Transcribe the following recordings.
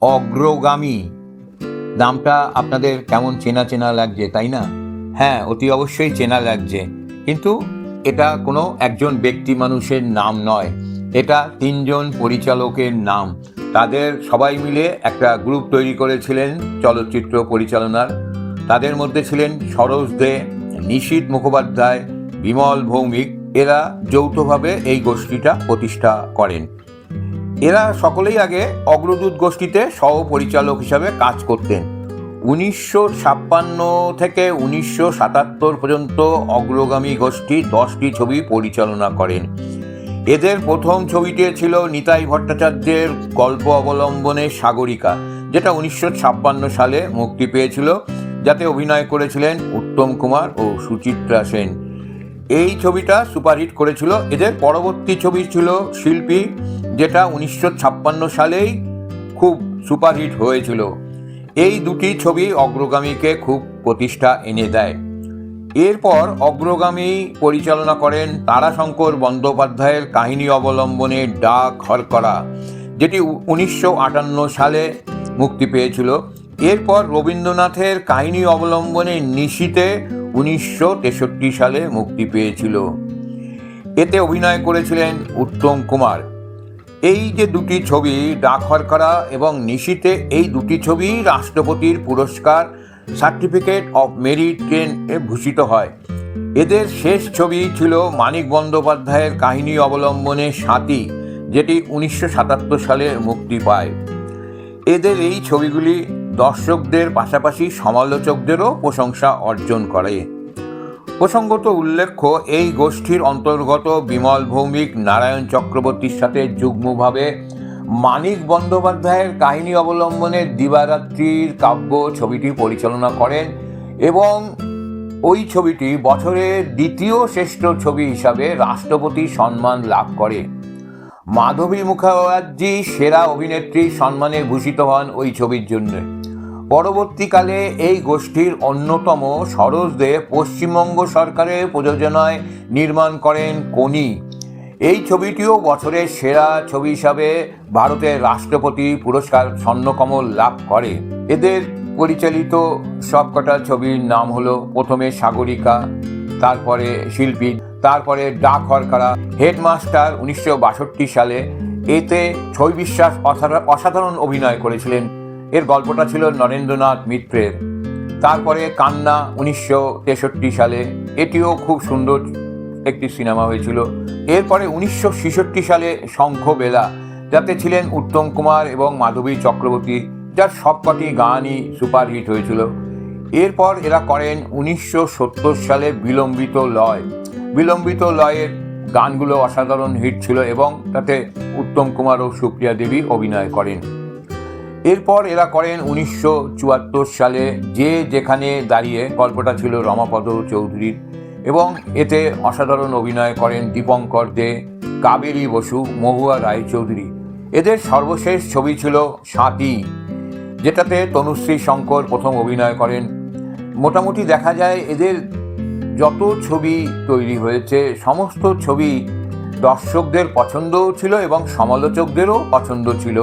অগ্রগামী। নামটা আপনাদের কেমন চেনা চেনা লাগছে, তাই না? হ্যাঁ অতি অবশ্যই চেনা লাগছে। কিন্তু এটা কোনো একজন ব্যক্তি মানুষের নাম নয়। এটা তিনজন পরিচালকের নাম। তাদের সবাই মিলে একটা গ্রুপ তৈরি করেছিলেন চলচ্চিত্র পরিচালনার। তাদের মধ্যে ছিলেন সরোজ দে, নিশীত মুখোপাধ্যায়, বিমল ভৌমিক। এরা যৌথভাবে এই গোষ্ঠীটা প্রতিষ্ঠা করেন। এরা সকলেই আগে অগ্রদূত গোষ্ঠীতে সহপরিচালক হিসাবে কাজ করতেন। উনিশশো ছাপ্পান্ন থেকে উনিশশো সাতাত্তর পর্যন্ত অগ্রগামী গোষ্ঠী দশটি ছবি পরিচালনা করেন। এদের প্রথম ছবিটি ছিল নিতাই ভট্টাচার্যের গল্প অবলম্বনে সাগরিকা, যেটা উনিশশো ছাপ্পান্ন সালে মুক্তি পেয়েছিল, যাতে অভিনয় করেছিলেন উত্তম কুমার ও সুচিত্রা সেন। এই ছবিটা সুপারহিট করেছিল। এদের পরবর্তী ছবি ছিল শিল্পী যেটা উনিশশো ছাপ্পান্ন সালেই খুব সুপারহিট হয়েছিল। এই দুটি ছবি অগ্রগামীকে খুব প্রতিষ্ঠা এনে দেয়। এরপর অগ্রগামী পরিচালনা করেন তারাশঙ্কর বন্দ্যোপাধ্যায়ের কাহিনী অবলম্বনে ডাক হরকরা যেটি উনিশশো আটান্ন সালে মুক্তি পেয়েছিল। এরপর রবীন্দ্রনাথের কাহিনী অবলম্বনে নিশীতে উনিশশো সালে মুক্তি পেয়েছিল। এতে অভিনয় করেছিলেন উত্তম কুমার। এই যে দুটি ছবি ডাকঘর করা এবং নিশীতে এই দুটি ছবি রাষ্ট্রপতির পুরস্কার, সার্টিফিকেট অফ মেরিট এ ভূষিত হয়। এদের শেষ ছবি ছিল মানিক বন্দ্যোপাধ্যায়ের কাহিনী অবলম্বনে সাথী যেটি উনিশশো সাতাত্তর সালে মুক্তি পায়। এদের এই ছবিগুলি দর্শকদের পাশাপাশি সমালোচকদেরও প্রশংসা অর্জন করে। প্রসঙ্গত উল্লেখ্য, এই গোষ্ঠীর অন্তর্গত বিমল ভৌমিক নারায়ণ চক্রবর্তীর সাথে যুগ্মভাবে মানিক বন্দ্যোপাধ্যায়ের কাহিনী অবলম্বনে দিবারাত্রির কাব্য ছবিটি পরিচালনা করেন এবং ওই ছবিটি বছরের দ্বিতীয় শ্রেষ্ঠ ছবি হিসাবে রাষ্ট্রপতি সম্মান লাভ করে। মাধবী মুখার্জি সেরা অভিনেত্রী সম্মানে ভূষিত হন ওই ছবির জন্য। পরবর্তীকালে এই গোষ্ঠীর অন্যতম সরোজ দে পশ্চিমবঙ্গ সরকারের প্রযোজনায় নির্মাণ করেন কোনি এই ছবিটিও বছরের সেরা ছবি হিসাবে ভারতের রাষ্ট্রপতি পুরস্কার স্বর্ণকমল লাভ করে। এদের পরিচালিত সবকটা ছবির নাম হলো প্রথমে সাগরিকা, তারপরে শিল্পী, তারপরে ডাক হরকারা হেডমাস্টার উনিশশো বাষট্টি সালে এতে ছই বিশ্বাস অসাধারণ অভিনয় করেছিলেন এর গল্পটা ছিল নরেন্দ্রনাথ মিত্রের। তারপরে কান্না উনিশশো তেষট্টি সালে, এটিও খুব সুন্দর একটি সিনেমা হয়েছিল। এরপরে উনিশশো ছেষট্টি সালে শঙ্খবেলা, যাতে ছিলেন উত্তম কুমার এবং মাধবী চক্রবর্তী, যার সবকটি গানই সুপারহিট হয়েছিল। এরপর এরা করেন উনিশশো সত্তর সালে বিলম্বিত লয়। বিলম্বিত লয়ের গানগুলো অসাধারণ হিট ছিল এবং তাতে উত্তম কুমার ও সুপ্রিয়া দেবী অভিনয় করেন। এরপর এরা করেন উনিশশো চুয়াত্তর সালে যে যেখানে দাঁড়িয়ে গল্পটা ছিল রমাপদ চৌধুরীর এবং এতে অসাধারণ অভিনয় করেন দীপঙ্কর দে, কাবেরী বসু, মহুয়া রায়চৌধুরী। এদের সর্বশেষ ছবি ছিল সাথী যেটাতে তনুশ্রী শঙ্কর প্রথম অভিনয় করেন। মোটামুটি দেখা যায় এদের যত ছবি তৈরি হয়েছে, সমস্ত ছবি দর্শকদের পছন্দও ছিল এবং সমালোচকদেরও পছন্দ ছিল।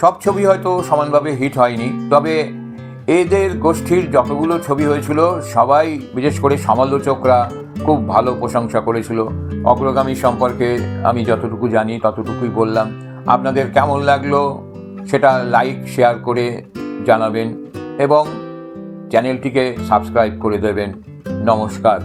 সব ছবি হয়তো সমানভাবে হিট হয়নি, তবে এদের গোষ্ঠীর যতগুলো ছবি হয়েছিল, সবাই বিশেষ করে সমালোচকরা খুব ভালো প্রশংসা করেছিল। অগ্রগামী সম্পর্কে আমি যতটুকু জানি, ততটুকুই বললাম। আপনাদের কেমন লাগল সেটা লাইক শেয়ার করে জানাবেন এবং চ্যানেলটিকে সাবস্ক্রাইব করে দেবেন। নমস্কার।